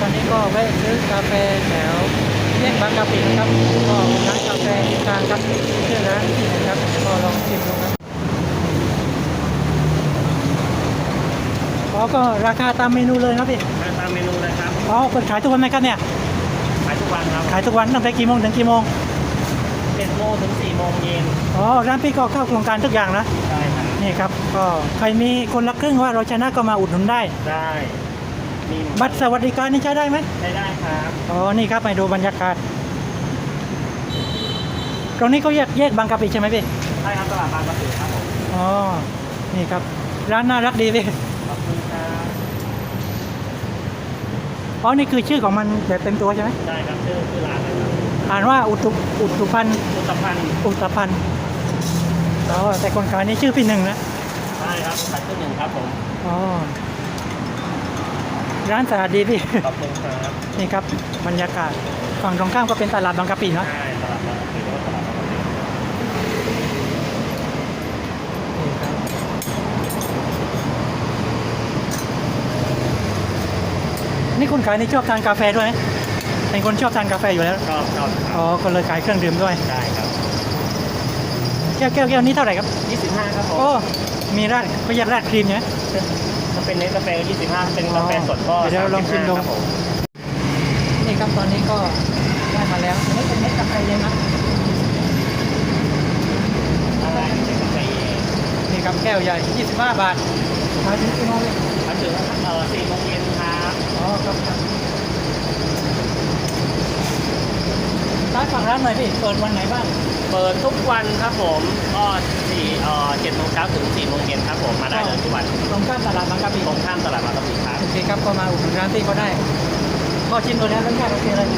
ตอนนี้ก็แวะซื้อกาแฟแถวแยกบางกะปินะครับก็ร้านกาแฟกลางครับชื่อร้านที่ไหนครับเดี๋ยวก็ลองชิมดูครับอ๋อก็ราคาตามเมนูเลยนะพี่ตามเมนูเลยครับอ๋อเปิดขายทุกวันไหมครับเนี่ยขายทุกวันครับขายทุกวันตั้งแต่กี่โมงถึงกี่โมง7โมงถึง4โมงเย็นอ๋อร้านพี่ก็เข้าโครงการทุกอย่างนะได้ครับนี่ครับก็ใครมีคนละครึ่งว่าเราชนะก็มาอุดหนุนได้ได้ มีบัตรสวัสดิการนี่ใช้ได้ไหมใช้ได้ครับอ๋อนี่ครับไปดูบรรยากาศ ตรงนี้ก็แยกแยกบางกะปิใช่ไหมพี่ใช่ครับตลาดบางกะปิครับผมอ๋อนี่ครับ ร้านน่ารักดีพี่ขอบคุณครับอ๋อนี่คือชื่อของมันแบบเต็มตัวใช่ไหมได้ครับชื่อชื่อร้านเลยครับอ่านว่าอุตุอุตุพันธ์อุตภัณฑ์อุตพันธ์อ๋อแต่คนขายนี่ชื่อพี่หนึ่งนะใช่ครับขายชื่อหนึ่งครับผมอ๋อ ร้านสะอาดดีพี่ ขอบคุณครับนี่ครับบรรยากาศฝั่งตรงข้ามก็เป็นตลาดบางกะปิเนาะใช่ตลาดบางกะปิแล้วก็ตลาดบางกะปินี่ครับนี่คุณขายนี่ชอบทานกาแฟด้วยไหมเป็นคนชอบทานกาแฟอยู่แล้ว ชอบชอบคอ๋อรับก็เลยขายเครื่องดื่มด้วย ได้ครับแก้วแก้วแก้วนี้เท่าไหร่ครับ 25ครับผมโอ้ มีราดไม่ใช่ราดครีมเนี่ย ถ้าเป็นเนสกาแฟก็25เป็นกาแฟสดก็เดี๋ยวเราลองชิมดู 35ครับผมนี่ครับตอนนี้ก็ได้มาแล้วนี่เป็นเม็ดกาแฟเย็นนะอะไรเป็นกาแฟเย็นนี่ครับแก้วใหญ่ 25 บาทขายถึงกี่โมงพี่มาถึงเอ่อ4โมงเย็นครับ อ๋อครับครับร้านฝากร้านหน่อยพี่เปิดวันไหนบ้าง เปิดทุกวันครับผมก็สี่เอ่อเจ็ดโมงเช้าถึง4โมงเย็นครับผมมาได้เลยทุกวันตรงข้ามตลาดบางกะปิตรงข้ามตลาดบางกะปิครับโอเคครับก็มาอุดหนุนร้านที่เขาได้ก็ชิมตัวนี้รสชาติโอเคเลย